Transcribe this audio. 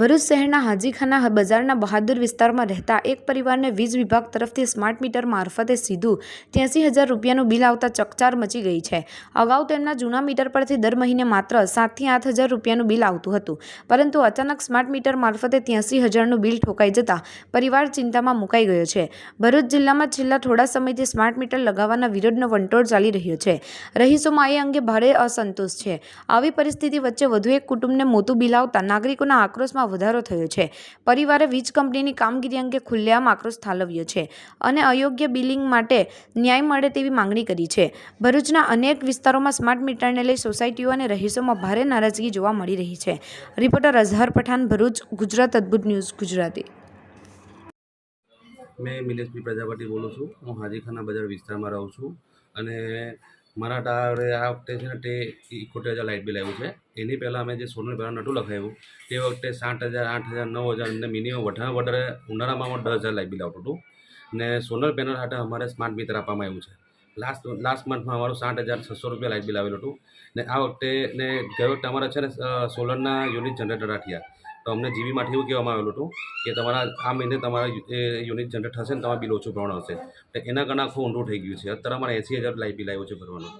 ભરૂચ શહેરના હાજીખાના બજારના બહાદુર વિસ્તારમાં રહેતા એક પરિવારને વીજ વિભાગ તરફથી સ્માર્ટ મીટર મારફતે સીધું ત્યાંસી હજાર રૂપિયાનું બિલ આવતા ચકચાર મચી ગઈ છે. અગાઉ તેમના જૂના મીટર પરથી દર મહિને માત્ર સાતથી આઠ હજાર રૂપિયાનું બિલ આવતું હતું. પરંતુ અચાનક સ્માર્ટ મીટર મારફતે ત્યાંસી હજારનું બિલ ઠોકાઈ જતાં પરિવાર ચિંતામાં મુકાઈ ગયો છે. ભરૂચ જિલ્લામાં છેલ્લા થોડા સમયથી સ્માર્ટ મીટર લગાવવાના વિરોધનો વંટોળ ચાલી રહ્યો છે. રહીશોમાં એ અંગે ભારે અસંતોષ છે. આવી પરિસ્થિતિ વચ્ચે વધુ એક કુટુંબને મોટું બિલ આવતા નાગરિકોના આક્રોશમાં વધારો થયો છે. પરિવારે વીજ કંપનીની કામગીરી અંગે ખુલ્લેઆમ આક્રોશ ઠાલવ્યો છે અને અયોગ્ય બિલિંગ માટે ન્યાય મળે તેવી માંગણી કરી છે. ભરૂચના અનેક વિસ્તારોમાં સ્માર્ટ મીટરને લઈ સોસાયટીઓ અને રહીશોમાં ભારે નારાજગી જોવા મળી રહી છે. રિપોર્ટર અઝહર પઠાણ, ભરૂચ, ગુજરાત, અદ્ભુત ન્યૂઝ, ગુજરાતી. મેં મિલેશભાઈ પ્રજાપતિ બોલું છું. હું હાજીખાના બજાર વિસ્તારમાં રહું છું અને મારા ટાળે આ વખતે છે ને તે ઇકોતેર હજાર લાઇટ બિલ આવ્યું છે. એની પહેલાં અમે જે સોલર પેનલ નટું લખાવ્યું તે વખતે સાત હજાર, આઠ હજાર, નવ હજાર અને મિનિમમ વધારે વધારે ઉનાળામાં દસ હજાર લાઇટ બિલ આવતું હતું. ને સોલર પેનલ સાથે અમારે સ્માર્ટ મીટર આપવામાં આવ્યું છે. લાસ્ટ લાસ્ટ મંથમાં અમારું સાઠ હજાર છસો રૂપિયા લાઇટ બિલ આવેલું હતું. ને આ વખતે ને ગયો વખતે અમારે છે ને સોલરના યુનિટ જનરેટર રાખ્યા. તો અમને જીબીમાંથી એવું કહેવામાં આવેલું હતું કે તમારા, આ મહિને તમારા યુનિટ જનરેટ થશે ને તમારું બિલ ઓછું ભરવાનું હશે. એટલે એના કારણે આખું ઊંડું થઈ ગયું છે. અત્યારે અમારે એંસી હજાર લાઇટ બિલ આવ્યું છે ભરવાનું.